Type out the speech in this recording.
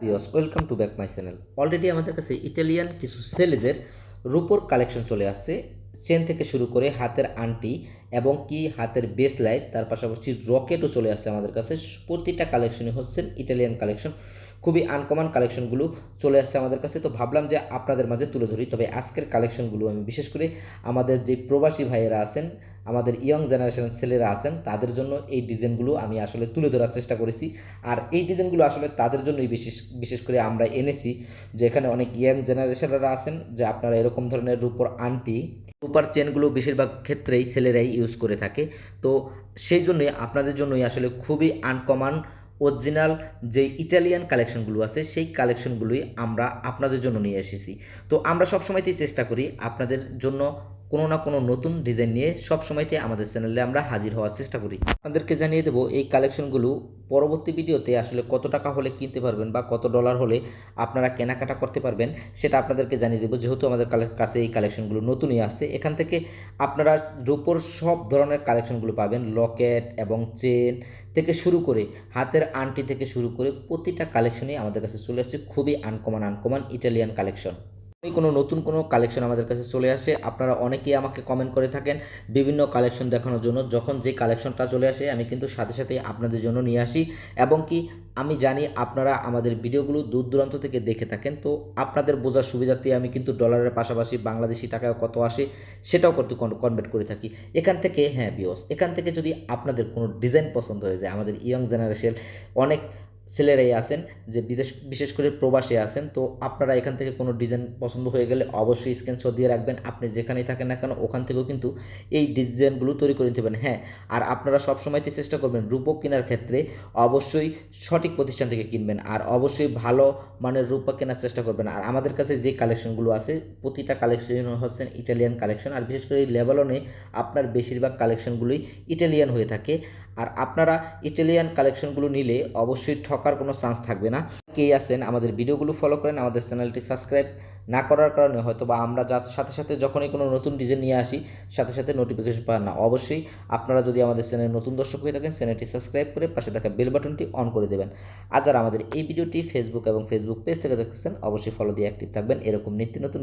বিয়স welcome to back my channel already আমাদের কাছে ইটালিয়ান কিছু ছেলেদের রুপোর কালেকশন চলে আসছে। চেন থেকে শুরু করে হাতের আংটি এবং কি হাতের বেস লাইট তার পাশাপাশি রকেটও চলে আসছে আমাদের কাছে। প্রতিটা কালেকশনই হচ্ছেন ইটালিয়ান কালেকশন খুবই আনকমন কালেকশনগুলো চলে আসছে আমাদের কাছে। তো ভাবলাম যে আপনাদের মাঝে তুলে ধরি। তবে আজকের কালেকশনগুলো আমি বিশেষ করে আমাদের যে প্রবাসী ভাইয়েরা আছেন, আমাদের ইয়ং জেনারেশনের ছেলেরা আছেন, তাদের জন্য এই ডিজাইনগুলো আমি আসলে তুলে ধরার চেষ্টা করেছি। আর এই ডিজাইনগুলো আসলে তাদের জন্যই বিশেষ বিশেষ করে আমরা এনেছি যে এখানে অনেক ইয়ং জেনারেশনরা আছেন, যে আপনারা এরকম ধরনের রূপর আন্টি রূপার চেনগুলো বেশিরভাগ ক্ষেত্রেই ছেলেরাই ইউজ করে থাকে। তো সেই জন্যই আপনাদের জন্যই আসলে খুবই আনকমন অরিজিনাল যে ইটালিয়ান কালেকশনগুলো আছে, সেই কালেকশনগুলোই আমরা আপনাদের জন্য নিয়ে এসেছি। তো আমরা সবসময়তেই চেষ্টা করি আপনাদের জন্য কোনো না কোনো নতুন ডিজাইন নিয়ে সব সময়তে আমাদের চ্যানেলে আমরা হাজির হওয়ার চেষ্টা করি। আপনাদেরকে জানিয়ে দেবো, এই কালেকশনগুলো পরবর্তী ভিডিওতে আসলে কত টাকা হলে কিনতে পারবেন বা কত ডলার হলে আপনারা কেনাকাটা করতে পারবেন, সেটা আপনাদেরকে জানিয়ে দেবো। যেহেতু আমাদের কাছে এই কালেকশনগুলো নতুনই আসছে, এখান থেকে আপনারা রূপোর সব ধরনের কালেকশনগুলো পাবেন লকেট এবং চেন থেকে শুরু করে, হাতের আংটি থেকে শুরু করে প্রতিটা কালেকশনই আমাদের কাছে চলে আসছে। খুবই আনকমন আনকমন ইটালিয়ান কালেকশন কোনো নতুন কোনো কালেকশন আমাদের কাছে চলে আসে। আপনারা অনেকেই আমাকে কমেন্ট করে থাকেন বিভিন্ন কালেকশন দেখানোর জন্য। যখন যে কালেকশনটা চলে আসে, আমি কিন্তু সাথে সাথে আপনাদের জন্য নিয়ে আসি। এবং কি, আমি জানি আপনারা আমাদের ভিডিওগুলো দূর দূরান্ত থেকে দেখে থাকেন। তো আপনাদের বোঝার সুবিধার্থে আমি কিন্তু ডলারের পাশাপাশি বাংলাদেশি টাকায় কত আসে, সেটাও করতে কনভার্ট করে থাকি। এখান থেকে হ্যাঁ বিয়স এখান থেকে যদি আপনাদের কোনো ডিজাইন পছন্দ হয়ে যায়, আমাদের ইয়ং জেনারেশন অনেক ছেলেরাই আছেন, যে বিদেশ, বিশেষ করে প্রবাসে আছেন, তো আপনারা এখান থেকে কোনো ডিজাইন পছন্দ হয়ে গেলে অবশ্যই স্ক্রিনশট দিয়ে রাখবেন। আপনি যেখানেই থাকেন না কেন, ওখান থেকেও কিন্তু এই ডিজাইনগুলো তৈরি করে পারেন। হ্যাঁ আর আপনারা সবসময়তে চেষ্টা করবেন রূপক কেনার ক্ষেত্রে অবশ্যই সঠিক প্রতিষ্ঠান থেকে কিনবেন, আর অবশ্যই ভালো মানের রূপক কেনার চেষ্টা করবেন। আর আমাদের কাছে যে কালেকশনগুলো আছে, প্রতিটা কালেকশন হচ্ছেন ইটালিয়ান কালেকশন আর বিশেষ করে এই লেবালনে আপনার বেশিরভাগ কালেকশনগুলোই ইটালিয়ান হয়ে থাকে। আর আপনারা ইটালিয়ান কালেকশনগুলো নিলে অবশ্যই ঠকার কোনো চান্স থাকবে না। কে আছেন, আমাদের ভিডিওগুলো ফলো করেন, আমাদের চ্যানেলটি সাবস্ক্রাইব না করার কারণে হয়তো বা আমরা যার সাথে সাথে যখনই কোনো নতুন ডিজাইন নিয়ে আসি, সাথে সাথে নোটিফিকেশন পান না। অবশ্যই আপনারা যদি আমাদের চ্যানেলে নতুন দর্শক হয়ে থাকেন চ্যানেলটি সাবস্ক্রাইব করে পাশে থাকা বেল বাটনটি অন করে দেবেন। আর যারা আমাদের এই ভিডিওটি ফেসবুক এবং ফেসবুক পেজ থেকে দেখতেছেন অবশ্যই ফলো দিয়ে অ্যাক্টিভ থাকবেন। এরকম নিত্য নতুন